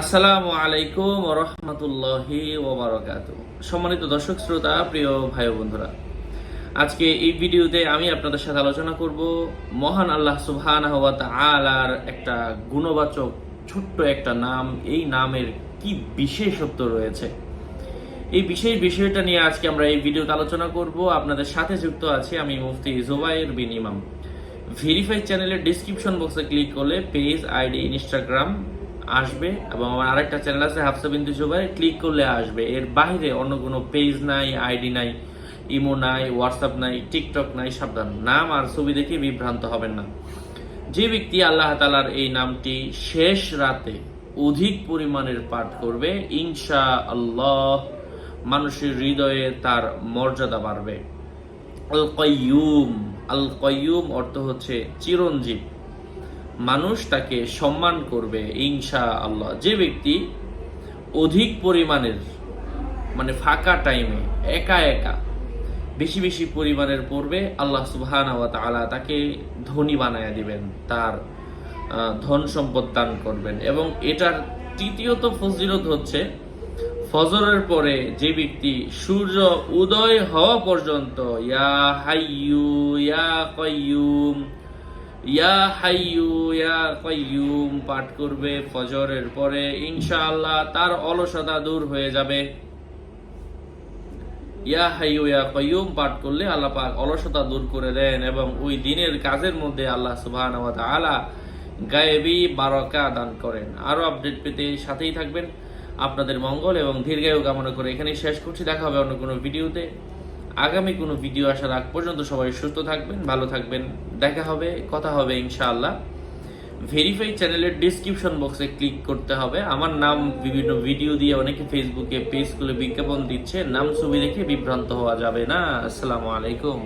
আসসালামু আলাইকুম রহমতুল্লাহি ওবরাকাত সম্মানিত দর্শক, শ্রোতা, প্রিয় ভাই বন্ধুরা, আজকে এই ভিডিওতে আমি আপনাদের সাথে আলোচনা করব মহান আল্লাহ সুবহানাহু ওয়া তাআলার একটা গুণবাচক, ছোট্ট একটা নাম। এই নামের কি বিশেষত্ব রয়েছে? এই বিশেষ বিষয়টা নিয়ে আজকে আমরা এই ভিডিওতে আলোচনা করব। আপনাদের সাথে যুক্ত আছি আমি মুফতি জুবাইর বিন ইমাম। ভেরিফাই চ্যানেলের ডিসক্রিপশন বক্সে ক্লিক করলে পেজ আইডি ইনস্টাগ্রাম আসবে এবং আমার আরেকটা চ্যানেল আছে হাফসা বিন্দু জুবাই ক্লিক করলে আসবে। এর বাইরে অন্য কোনো পেজ নাই আইডি নাই ইমো নাই হোয়াটসঅ্যাপ নাই টিকটক নাই, সাবধান। নাম আর ছবি দেখে বিভ্রান্ত হবেন না। যে ব্যক্তি আল্লাহ তালার এই নামটি শেষ রাতে অধিক পরিমাণের পাঠ করবে ইনশা আল্লাহ মানুষের হৃদয়ে তার মর্যাদা বাড়বে। আল কয়ুম আল কয়ুম অর্থ হচ্ছে চিরঞ্জীব। মানুষ তাকে সম্মান করবে ইনশা আল্লাহ যে ব্যক্তি অধিক পরিমাণের মানে ফাঁকা টাইমে একা একা বেশি বেশি পরিমাণের পড়বে, আল্লাহ সুবহান তাকে ধনী বানায় দিবেন, তার ধন সম্পদ দান করবেন। এবং এটার তৃতীয়ত ফজিলত হচ্ছে, ফজরের পরে যে ব্যক্তি সূর্য উদয় হওয়া পর্যন্ত, ইয়া হাইয়ু, ইয়া কয়ুম ইয়া হাইয়ু, ইয়া পাঠ করবে ফজরের পরে, ইনশাআল্লাহ তার অলসতা দূর হয়ে যাবে। ইয়া হাইয়ু, ইয়া কয়ুম পাঠ করলে আল্লাহ পাক অলসতা দূর করে দেন এবং ওই দিনের কাজের মধ্যে আল্লাহ সুবহানাহু ওয়া তাআলা গায়েবী বারাকা দান করেন। আরও আপডেট পেতে সাথেই থাকবেন। আপনাদের মঙ্গল এবং দীর্ঘায়ু কামনা করে এখানেই শেষ করছি। দেখা হবে অন্য কোনো ভিডিওতে। আগামী কোনো ভিডিও আসার আগ পর্যন্ত সবাই সুস্থ থাকবেন, ভালো থাকবেন। দেখা হবে, কথা হবে ইনশাআল্লাহ। ভেরিফাই চ্যানেলের ডিসক্রিপশন বক্সে ক্লিক করতে হবে। আমার নাম বিভিন্ন ভিডিও দিয়ে অনেকে ফেসবুকে পেজ খুলে বিজ্ঞাপন দিচ্ছে। নাম, ছবি দেখে বিভ্রান্ত হওয়া যাবে না। আসসালামু আলাইকুম।